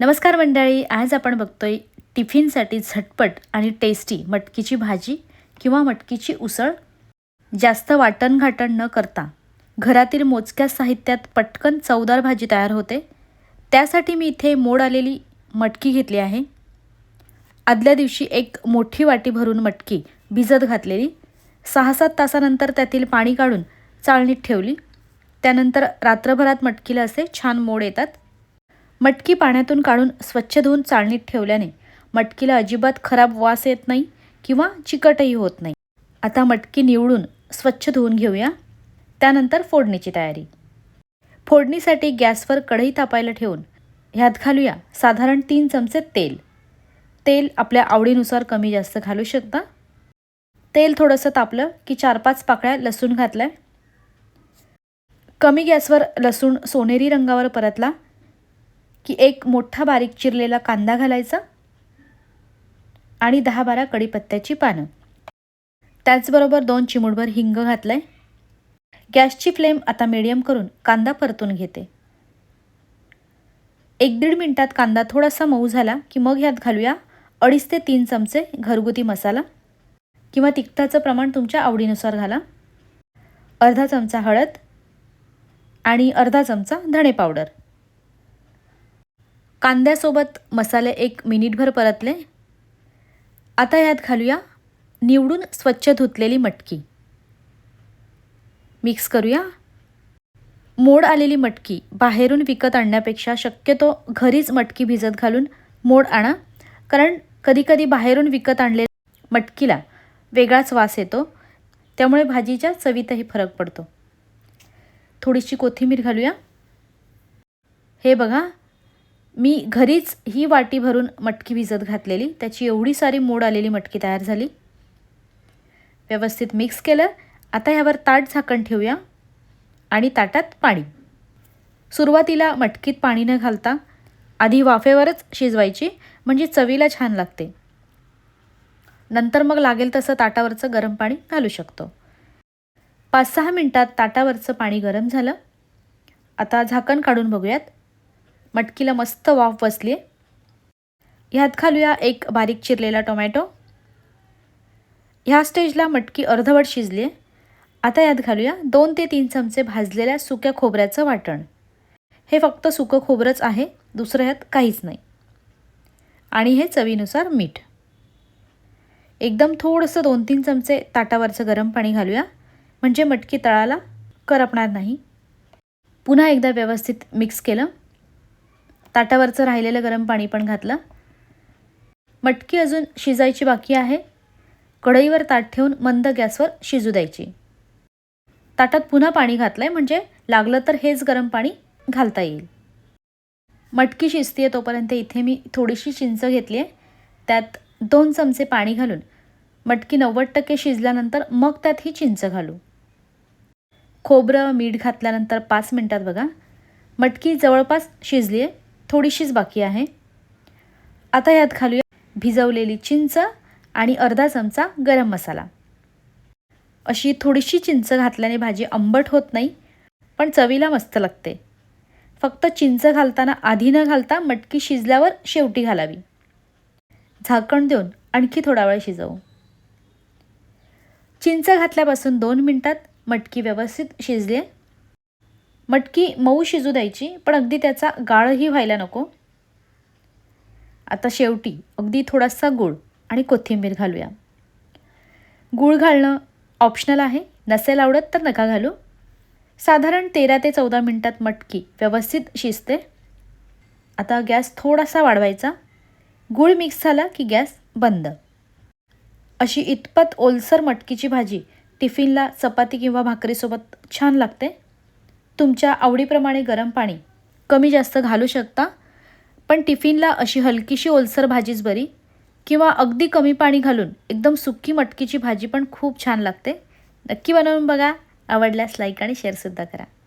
नमस्कार मंडळी आज आपण बघतोय टिफिनसाठी झटपट आणि टेस्टी मटकीची भाजी किंवा मटकीची उसळ. जास्त वाटण घाटण न करता घरातील मोजक्या साहित्यात पटकन चवदार भाजी तयार होते. त्यासाठी मी इथे मोड आलेली मटकी घेतली आहे. आदल्या दिवशी एक मोठी वाटी भरून मटकी भिजत घातलेली. सहा सात तासानंतर त्यातील पाणी काढून चाळणीत ठेवली. त्यानंतर रात्रभरात मटकीला असे छान मोड येतात. मटकी पाण्यातून काढून स्वच्छ धुवून चाळणीत ठेवल्याने मटकीला अजिबात खराब वास येत नाही किंवा चिकटही होत नाही. आता मटकी निवडून स्वच्छ धुवून घेऊया. त्यानंतर फोडणीची तयारी. फोडणीसाठी गॅसवर कढई तापायला ठेवून ह्यात घालूया साधारण तीन चमचे तेल. तेल आपल्या आवडीनुसार कमी जास्त घालू शकता. तेल थोडंसं तापलं की चार पाच पाकळ्या लसूण घातल्या. कमी गॅसवर लसूण सोनेरी रंगावर परतला. की एक मोठा बारीक चिरलेला कांदा घालायचा आणि दहा बारा कढीपत्त्याची पानं. त्याचबरोबर दोन चिमूटभर हिंग घातलंय. गॅसची फ्लेम आता मिडियम करून कांदा परतून घेते. एक दीड मिनटात कांदा थोडासा मऊ झाला की मग ह्यात घालूया अडीच ते तीन चमचे घरगुती मसाला किंवा तिखटाचं प्रमाण तुमच्या आवडीनुसार घाला. अर्धा चमचा हळद आणि अर्धा चमचा धणे पावडर. कांद्यासोबत मसाले एक मिनिटभर परतले. आता यात घालूया निवडून स्वच्छ धुतलेली मटकी. मिक्स करूया. मोड आलेली मटकी बाहेरून विकत आणण्यापेक्षा शक्यतो घरीच मटकी भिजत घालून मोड आणा. कारण कधीकधी बाहेरून विकत आणले मटकीला वेगळाच वास येतो. त्यामुळे भाजीच्या चवीतही फरक पडतो. थोडीशी कोथिंबीर घालूया. हे बघा. मी घरीच ही वाटी भरून मटकी भिजत घातलेली. त्याची एवढी सारी मोड आलेली मटकी तयार झाली. व्यवस्थित मिक्स केलं. आता ह्यावर ताट झाकण ठेवूया आणि ताटात पाणी. सुरुवातीला मटकीत पाणी न घालता आधी वाफेवरच शिजवायची म्हणजे चवीला छान लागते. नंतर मग लागेल तसं ताटावरचं गरम पाणी घालू शकतो. पाच सहा मिनटात ताटावरचं पाणी गरम झालं. आता झाकण काढून बघूयात. मटकीला मस्त वाफ बसली. आहे ह्यात घालूया एक बारीक चिरलेला टोमॅटो. ह्या स्टेजला मटकी अर्धवट शिजली. आहे आता यात घालूया दोन ते तीन चमचे भाजलेल्या सुक्या खोबऱ्याचं वाटण. हे फक्त सुकं खोबरंच आहे दुसरं ह्यात काहीच नाही. आणि हे चवीनुसार मीठ. एकदम थोडंसं दोन तीन चमचे ताटावरचं गरम पाणी घालूया. म्हणजे मटकी तळाला करपणार नाही. पुन्हा एकदा व्यवस्थित मिक्स केलं. ताटावरचं राहिलेलं गरम पाणी पण घातलं. मटकी अजून शिजायची बाकी आहे. कढईवर ताट ठेवून मंद गॅसवर शिजू द्यायची. ताटात पुन्हा पाणी घातलं आहे म्हणजे लागलं तर हेच गरम पाणी घालता येईल. मटकी शिजते तोपर्यंत इथे मी थोडीशी चिंच घेतली आहे त्यात दोन चमचे पाणी घालून मटकी नव्वद टक्के शिजल्यानंतर मग त्यात ही चिंच घालू. खोबरं मीठ घातल्यानंतर पाच मिनटात बघा. मटकी जवळपास शिजली आहे थोडीशीच बाकी आहे. आता यात घालूया भिजवलेली चिंच आणि अर्धा चमचा गरम मसाला. अशी थोडीशी चिंच घातल्याने भाजी आंबट होत नाही पण चवीला मस्त लागते. फक्त चिंच घालताना आधी न घालता मटकी शिजल्यावर शेवटी घालावी. झाकण देऊन आणखी थोडा वेळ शिजवू. चिंच घातल्यापासून दोन मिनटात मटकी व्यवस्थित शिजली आहे. मटकी मऊ शिजू द्यायची पण अगदी त्याचा गाळही व्हायला नको. आता शेवटी अगदी थोडासा गूळ आणि कोथिंबीर घालूया. गूळ घालणं ऑप्शनल आहे. नसेल आवडत तर नका घालू. साधारण तेरा ते चौदा मिनटात मटकी व्यवस्थित शिजते. आता गॅस थोडासा वाढवायचा. गूळ मिक्स झाला की गॅस बंद. अशी इतपत ओलसर मटकीची भाजी टिफिनला चपाती किंवा भाकरीसोबत छान लागते. तुमच्या आवडीप्रमाणे गरम पाणी कमी जास्त घालू शकता. पण टिफिनला अशी हलकीशी ओलसर भाजीच बरी. किंवा अगदी कमी पाणी घालून एकदम सुक्की मटकीची भाजी पण खूप छान लागते. नक्की बनवून बघा. आवडल्यास लाईक आणि शेअरसुद्धा करा.